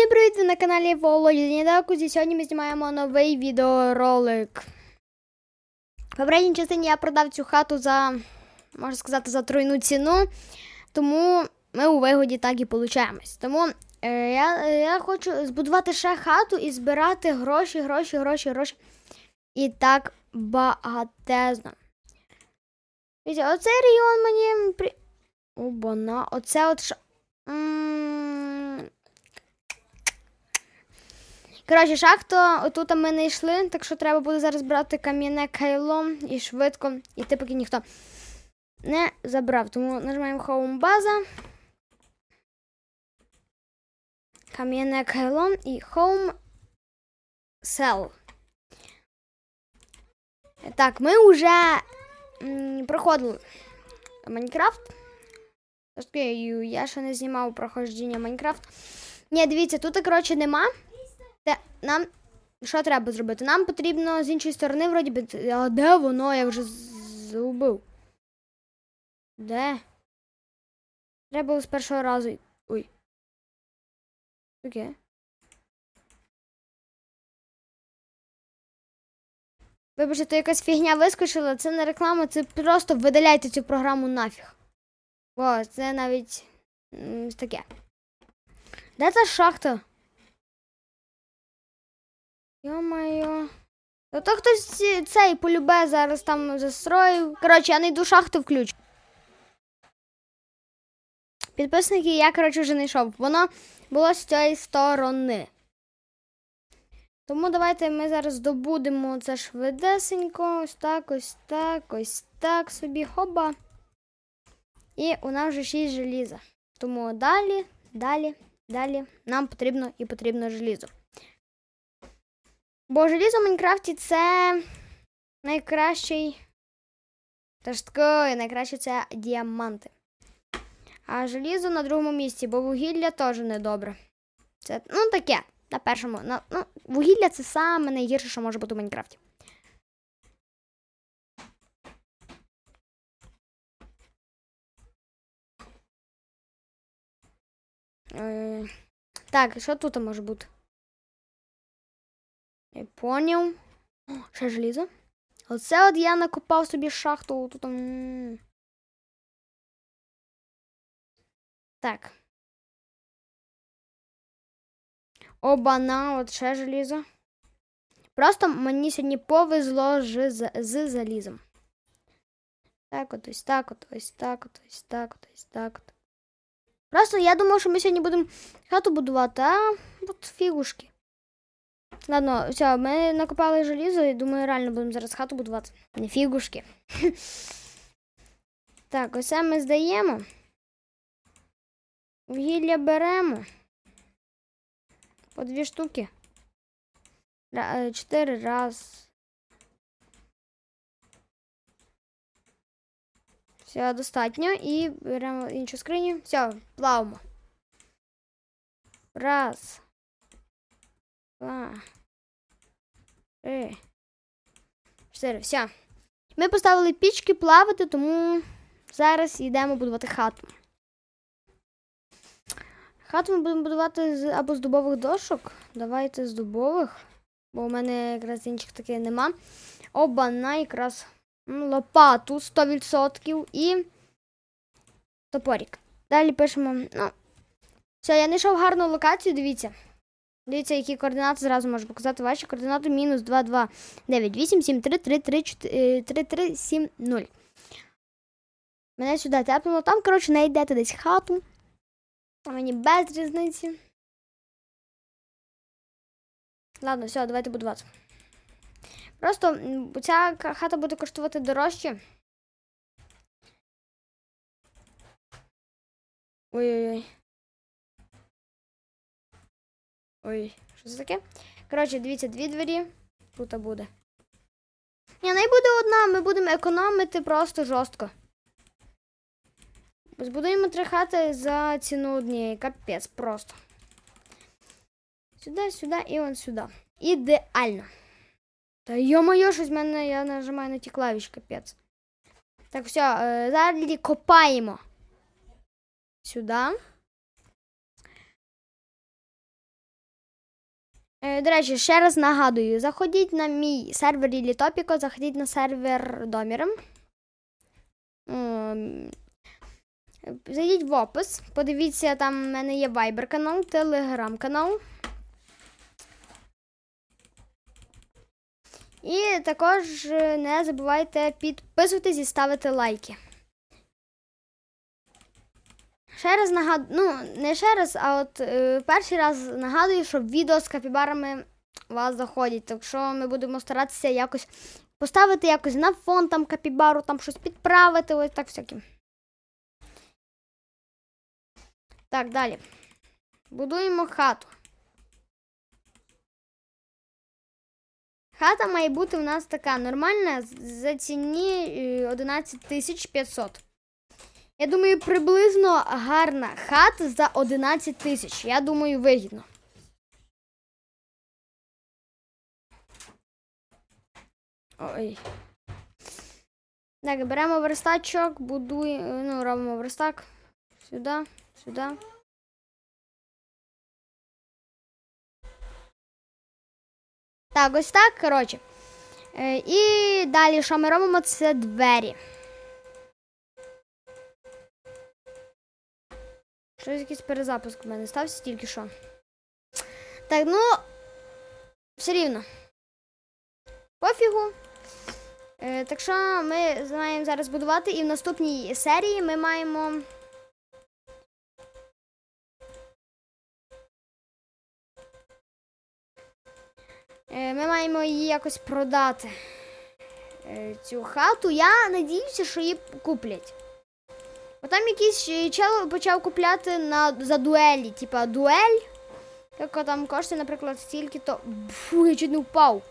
Всім привіт! Ви на каналі Володі Нідаку. І сьогодні ми знімаємо новий відеоролик. В попередній частині я продав цю хату за, можна сказати, за тройну ціну. Тому ми у вигоді так і получаємось. Тому е, я, я хочу збудувати ще хату і збирати гроші, гроші, гроші, гроші. І так багатезно. Оцей регіон мені. Обана, оце от. ша- М, Коротше, шахту отут ми не йшли, так що треба буде зараз брати кам'яне кайло і швидко йти, поки ніхто не забрав. Тому нажимаємо Home база. Кам'яне кайло і Home Cell. Так, ми вже проходили Майнкрафт. Я ще не знімав проходження Майнкрафт. Ні, дивіться, тут, коротше, нема. Те, нам що треба зробити? Нам потрібно з іншої сторони, вроді би. А де воно? Я вже загубив. Де? Треба з першого разу. Ой. Таке. Вибачте, то якась фігня вискочила, це не реклама, це просто видаляйте цю програму нафіг. О, це навіть таке. Де та шахта? Йо-моє. Та то хтось цей полюбе зараз там застроїв. Коротше, я не йду шахту включу. Підписники я, коротше, вже не йшов. Воно було з цієї сторони. Тому давайте ми зараз добудемо це швидесенько. Ось так, ось так, ось так собі. Хоба. І у нас вже 6 желіза. Тому далі, далі, далі нам потрібно і потрібно желізо. Бо желізо в Майнкрафті це найкращий. Та ж таки, найкраще це діаманти. А желізо на другому місці, бо вугілля теж недобре. Це, ну, таке. На першому. На, ну, вугілля це саме найгірше, що може бути в Майнкрафті. Е, так, що тут може бути? Я поняв. О, ще желізо. Оце от я накопав собі шахту. Тут. Так. Обана, от ще желізо. Просто мені сьогодні повезло з, з, з залізом. Так, от ось так, от ось так, от ось так, от ось так. От. Просто я думав, що ми сьогодні будемо хату будувати, а от фігушки. Ладно, все, ми накопали желізо і думаю, реально будемо зараз хату будувати. Фігушки. Так, ось це ми здаємо. Вугілля беремо. По дві штуки. Е, Чотири раз. Все, достатньо. І беремо іншу скриню. Все, плавимо. Раз. Два. Три. Чотири. Все. Ми поставили пічки плавати, тому зараз йдемо будувати хату. Хату ми будемо будувати з, або з дубових дошок. Давайте з дубових, бо у мене якраз інших таких нема. Оба-на якраз лопату 100% і топорик. Далі пишемо. Ну, все, я знайшов гарну локацію, дивіться. Дивіться, які координати зразу можу показати. Ваші координати мінус 2, 2, 9, 8, 7, 3, 3, 3, 4, 3, 3, 7, 0. Мене сюди тепнуло. Там, коротше, не йдете десь хату. Мені без різниці. Ладно, все, давайте будувати. Просто ця хата буде коштувати дорожче. Ой-ой-ой. Ой, що це таке? Коротше, дивіться, дві двері. Тут буде. Ні, не буде одна, ми будемо економити просто жорстко. Збудуємо три хати за ціну однієї. Капець просто. Сюди, сюди і он сюди. Ідеально. Та йо-моє, щось в мене я нажимаю на ті клавіші, капець. Так, все, е, зараз копаємо. Сюди. До речі, ще раз нагадую: заходіть на мій сервер Літопіко, заходіть на сервер Доміром. Ем, Зайдіть в опис, подивіться, там в мене є Viber канал, Telegram канал. І також е, не забувайте підписуватись і ставити лайки. Ще раз нагадую, ну, не ще раз, а от е, перший раз нагадую, що відео з капібарами у вас заходять. Так що ми будемо старатися якось поставити якось на фон там капібару, там щось підправити, ось так всяке. Так, далі. Будуємо хату. Хата має бути у нас така нормальна за ціні е, 11 500. Я думаю, приблизно гарна хата за 11 тисяч. Я думаю, вигідно. Ой. Так, беремо верстачок, будуємо, ну, робимо верстак. Сюди, сюди. Так, ось так, коротше. Е, і далі, що ми робимо, це двері. Щось якийсь перезапуск в мене стався тільки що. Так, ну. Все рівно. Пофігу. Е, так що ми маємо зараз будувати, і в наступній серії ми маємо. Е, Ми маємо її якось продати. Е, Цю хату. Я надіюся, що її куплять. Бо там якийсь чел почав купляти на, за дуелі. Типа дуель. Яка там коштує, наприклад, стільки, то. Фу, я чуть не впав.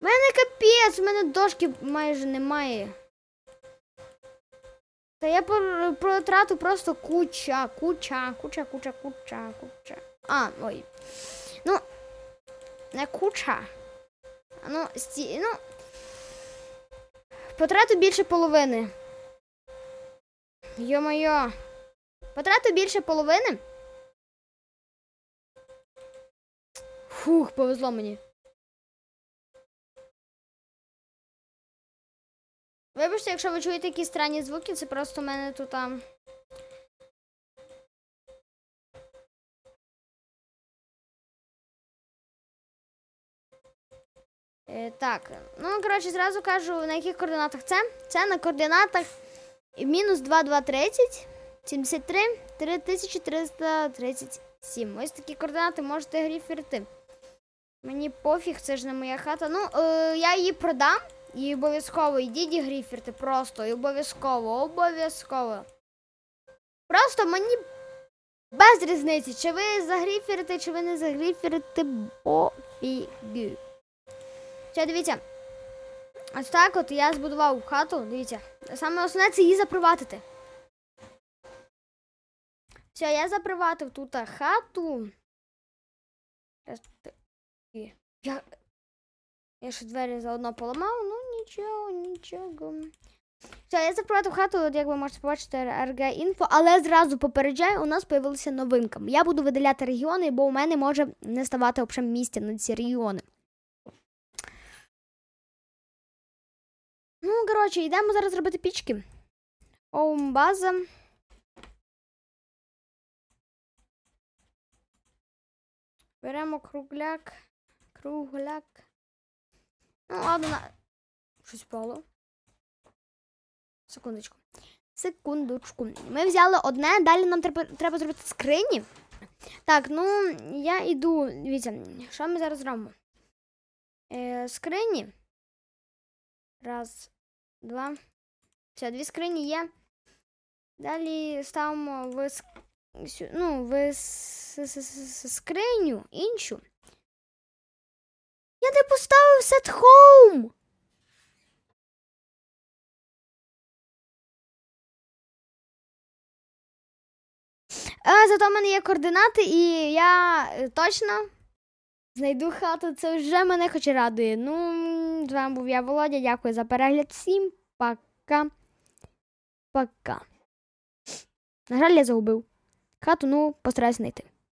У мене капець, у мене дошки майже немає. Та я протратив просто куча, куча, куча, куча, куча, куча. А, ой. Ну, не куча. Ну, сті... ну. Потратив більше половини. Йо-моє. Потратив більше половини. Фух, повезло мені. Вибачте, якщо ви чуєте якісь странні звуки, це просто в мене тут там. Е, так, ну, коротше, зразу кажу, на яких координатах це. Це на координатах мінус 2230, 73, 3337. Ось такі координати можете гріферти. Мені пофіг, це ж не моя хата. Ну, е, я її продам. І обов'язково йдіть і гріферти. Просто і обов'язково, обов'язково. Просто мені без різниці, чи ви загріферите, чи ви не загріферите, пофігу. Все, дивіться. Ось так от я збудував хату, дивіться. Саме основне це її заприватити. Все, я заприватив тут хату. Я, я ще двері заодно поламав, ну нічого, нічого. Все, я запровадив хату, от як ви можете побачити, RG інфо, але зразу попереджаю, у нас появилася новинка. Я буду видаляти регіони, бо у мене може не ставати місця на ці регіони. Ну, коротше, йдемо зараз робити пічки. Оум база. Беремо кругляк. Кругляк. Ну, ладно, на... щось впало. Секундочку. Секундочку. Ми взяли одне, далі нам треба, треба зробити скрині. Так, ну я йду. Дивіться, що ми зараз робимо? Е, скрині. Раз, два. Все, дві скрині є. Далі ставимо в, ну, в скриню іншу. Я не поставив set home. А, зато в мене є координати, і я е, точно знайду хату. Це вже мене хоч радує. Ну, з вами був я Володя. Дякую за перегляд. Всім пока. Пока. На жаль, я загубив. Хату, ну, постараюсь знайти.